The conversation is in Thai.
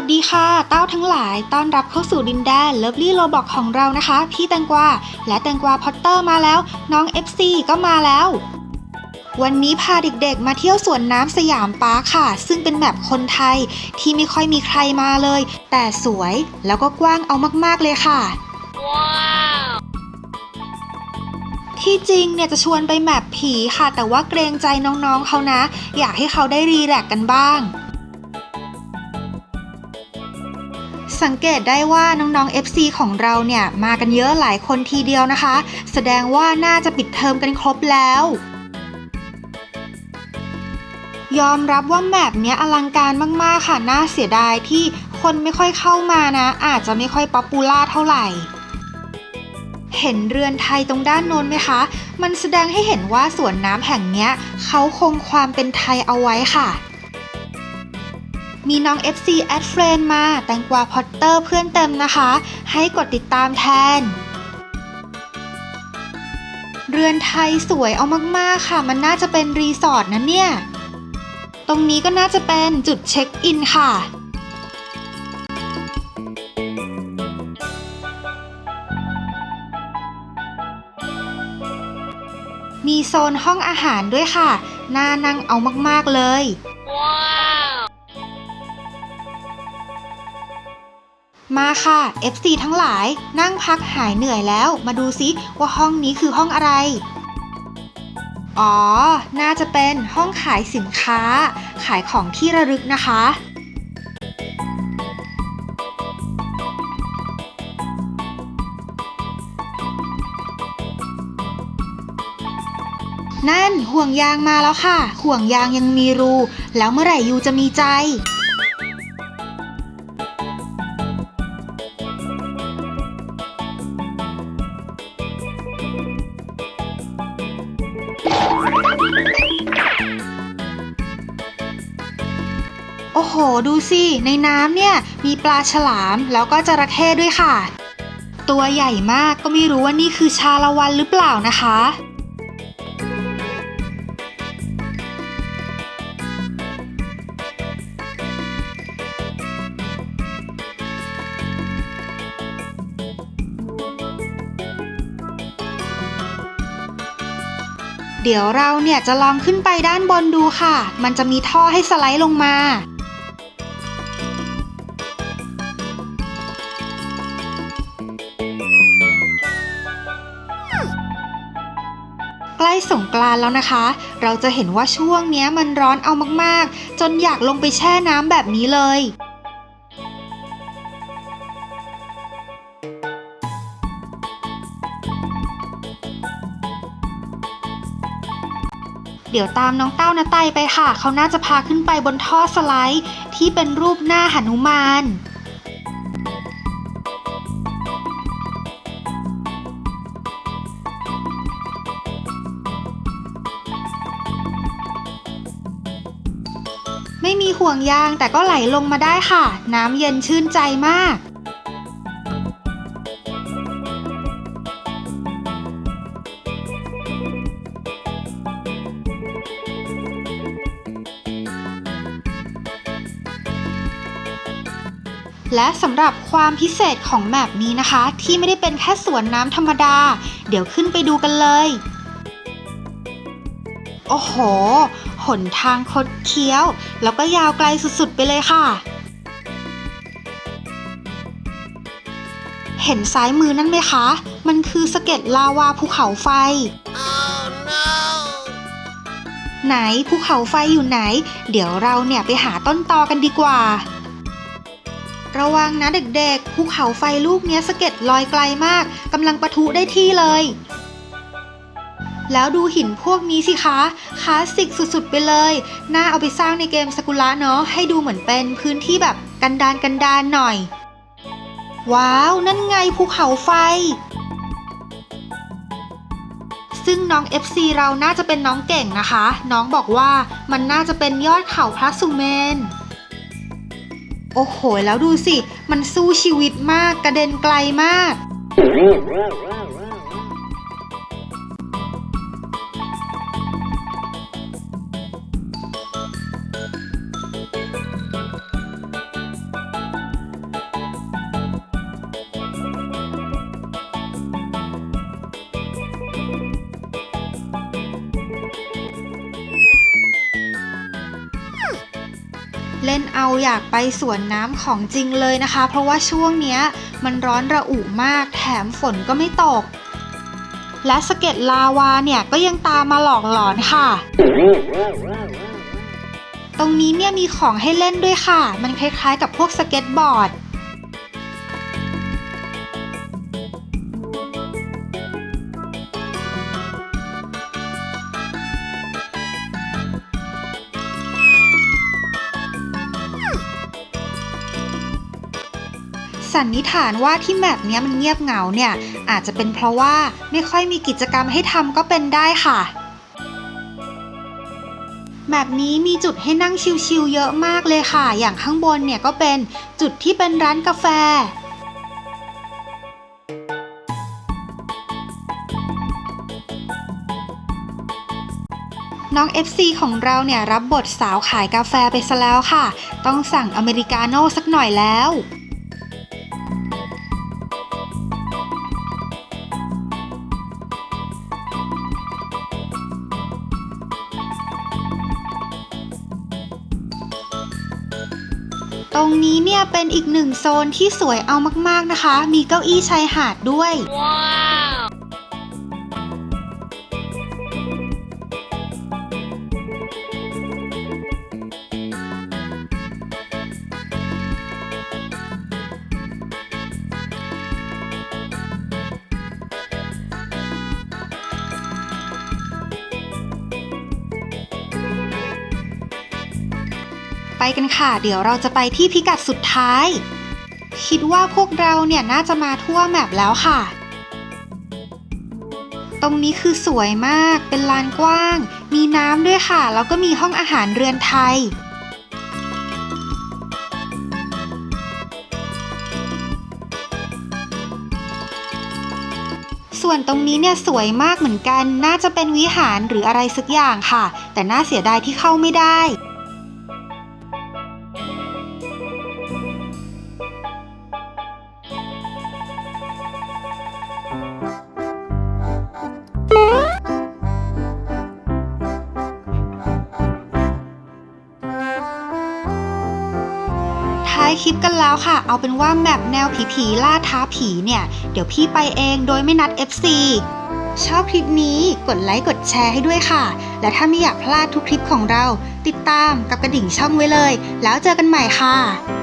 วัสดีค่ะ เต้าทั้งหลาย ต้อนรับเข้าสู่ดินแดนเลิฟลี่โรบอกของเรานะคะ พี่แตงกวา และแตงกวาพอตเตอร์มาแล้ว น้อง FC ก็มาแล้ว วันนี้พาเด็กๆมาเที่ยวสวนน้ำสยามปาร์คค่ะ ซึ่งเป็นแบบคนไทยที่ไม่ค่อยมีใครมาเลย แต่สวยแล้วก็กว้างเอามากๆเลยค่ะที่จริงเนี่ยจะชวนไปแมปผีค่ะ แต่ว่าเกรงใจน้องๆเขานะ อยากให้เขาได้รีแลกซ์กันบ้าง สังเกตได้ว่าน้องๆ FC ของเราเนี่ย มากันเยอะหลายคนทีเดียวนะคะ แสดงว่าน่าจะปิดเทอมกันครบแล้ว ยอมรับว่าแมปเนี้ยอลังการมากๆค่ะ น่าเสียดายที่คนไม่ค่อยเข้ามานะ อาจจะไม่ค่อยป๊อปปูล่าเท่าไหร่เห็นเรือนไทยตรงด้านโน้นไหมคะ มันแสดงให้เห็นว่าสวนน้ำแห่งเนี้ยเขาคงความเป็นไทยเอาไว้ค่ะ มีน้อง FC แอดเฟรนมาแตงกวาพอตเตอร์เพื่อนเต็มนะคะ ให้กดติดตามแทน เรือนไทยสวยเอามากๆค่ะ มันน่าจะเป็นรีสอร์ทนะเนี่ย ตรงนี้ก็น่าจะเป็นจุดเช็คอินค่ะมีโซนห้องอาหารด้วยค่ะ น่านั่งเอามาก ๆ เลย มาค่ะ FC ทั้งหลายนั่งพักหายเหนื่อยแล้ว มาดูซิว่าห้องนี้คือห้องอะไร อ๋อ น่าจะเป็นห้องขายสินค้า ขายของที่ระลึกนะคะ นั่นห่วงยางมาแล้วค่ะ ห่วงยางยังมีรู แล้วเมื่อไหร่ยูจะมีใจ อ้โห ดูสิ ในน้ำเนี่ย มีปลาฉลามแล้วก็จระเข้ด้วยค่ะ ตัวใหญ่มากก็ไม่รู้ว่านี่คือชาละวันหรือเปล่านะคะเดี๋ยวเราเนี่ยจะลองขึ้นไปด้านบนดูค่ะ มันจะมีท่อให้สไลด์ลงมา ล้สงกรานแล้วนะคะ เราจะเห็นว่าช่วงนี้มันร้อนเอามากๆ จนอยากลงไปแช่น้ำแบบนี้เลยเดี๋ยวตามน้องเต้านาไตไปค่ะ เขาน่าจะพาขึ้นไปบนท่อสไลด์ ที่เป็นรูปหน้าหนุมาน ห่วงยางแต่ก็ไหลลงมาได้ค่ะ น้ำเย็นชื่นใจมาก และสำหรับความพิเศษของแมปนี้นะคะ ที่ไม่ได้เป็นแค่สวนน้ำธรรมดา เดี๋ยวขึ้นไปดูกันเลย โอ้โหห นทางคดเคี้ยว แล้วก็ยาวไกลสุดๆไปเลยค่ะ เห็นซ้ายมือนั่นไหมคะ มันคือสะเก็ดลาวาภูเขาไฟไหนภูเขาไฟอยู่ไหน เดี๋ยวเราเนี่ยไปหาต้นตอกันดีกว่า ระวังนะเด็กๆ ภูเขาไฟลูกเนี้ยสะเก็ดลอยไกลมากกำลังปะทุได้ที่เลย แล้วดูหินพวกนี้สิคะคลาสสิกสุดๆไปเลย น่าเอาไปสร้างในเกมสกุละเนาะให้ดูเหมือนเป็นพื้นที่แบบกันดานกันดานหน่อย ว้าว นั่นไงภูเขาไฟ ซึ่งน้อง FC เราน่าจะเป็นน้องเก่งนะคะ น้องบอกว่ามันน่าจะเป็นยอดเขาพระสุเมนโอ้โห แล้วดูสิ มันสู้ชีวิตมากกระเด็นไกลมาก เล่นเอาอยากไปสวนน้ำของจริงเลยนะคะ เพราะว่าช่วงนี้มันร้อนระอุมากแถมฝนก็ไม่ตก และสะเก็ดลาวาเนี่ยก็ยังตามมาหลอกหลอนค่ะ ตรงนี้เนี่ยมีของให้เล่นด้วยค่ะ มันคล้ายๆกับพวกสเก็ตบอร์ด สันนิษฐานว่าที่แมปเนี้ยมันเงียบเหงาเนี่ย อาจจะเป็นเพราะว่าไม่ค่อยมีกิจกรรมให้ทำก็เป็นได้ค่ะแมปนี้มีจุดให้นั่งชิลๆเยอะมากเลยค่ะ อย่างข้างบนเนี่ยก็เป็นจุดที่เป็นร้านกาแฟ น้อง FC ของเราเนี่ยรับบทสาวขายกาแฟไปซะแล้วค่ะ ต้องสั่งอเมริกาโน่สักหน่อยแล้ว ตรงนี้เนี่ยเป็นอีกหนึ่งโซนที่สวยเอามากๆนะคะ มีเก้าอี้ชายหาดด้วย ไปกันค่ะ เดี๋ยวเราจะไปที่พิกัดสุดท้าย คิดว่าพวกเราเนี่ยน่าจะมาทั่วแมปแล้วค่ะ ตรงนี้คือสวยมากเป็นลานกว้าง มีน้ำด้วยค่ะ แล้วก็มีห้องอาหารเรือนไทยส่วนตรงนี้เนี่ยสวยมากเหมือนกัน น่าจะเป็นวิหารหรืออะไรสักอย่างค่ะ แต่น่าเสียดายที่เข้าไม่ได้ายคลิปกันแล้วค่ะ เอาเป็นว่าแมปแนวผีๆล่าท้าผีเนี่ย เดี๋ยวพี่ไปเองโดยไม่นัด FC ชอบคลิปนี้กดไลค์กดแชร์ให้ด้วยค่ะ และถ้าไม่อยากพลาดทุกคลิปของเรา ติดตามกับกระดิ่งช่องไว้เลย แล้วเจอกันใหม่ค่ะ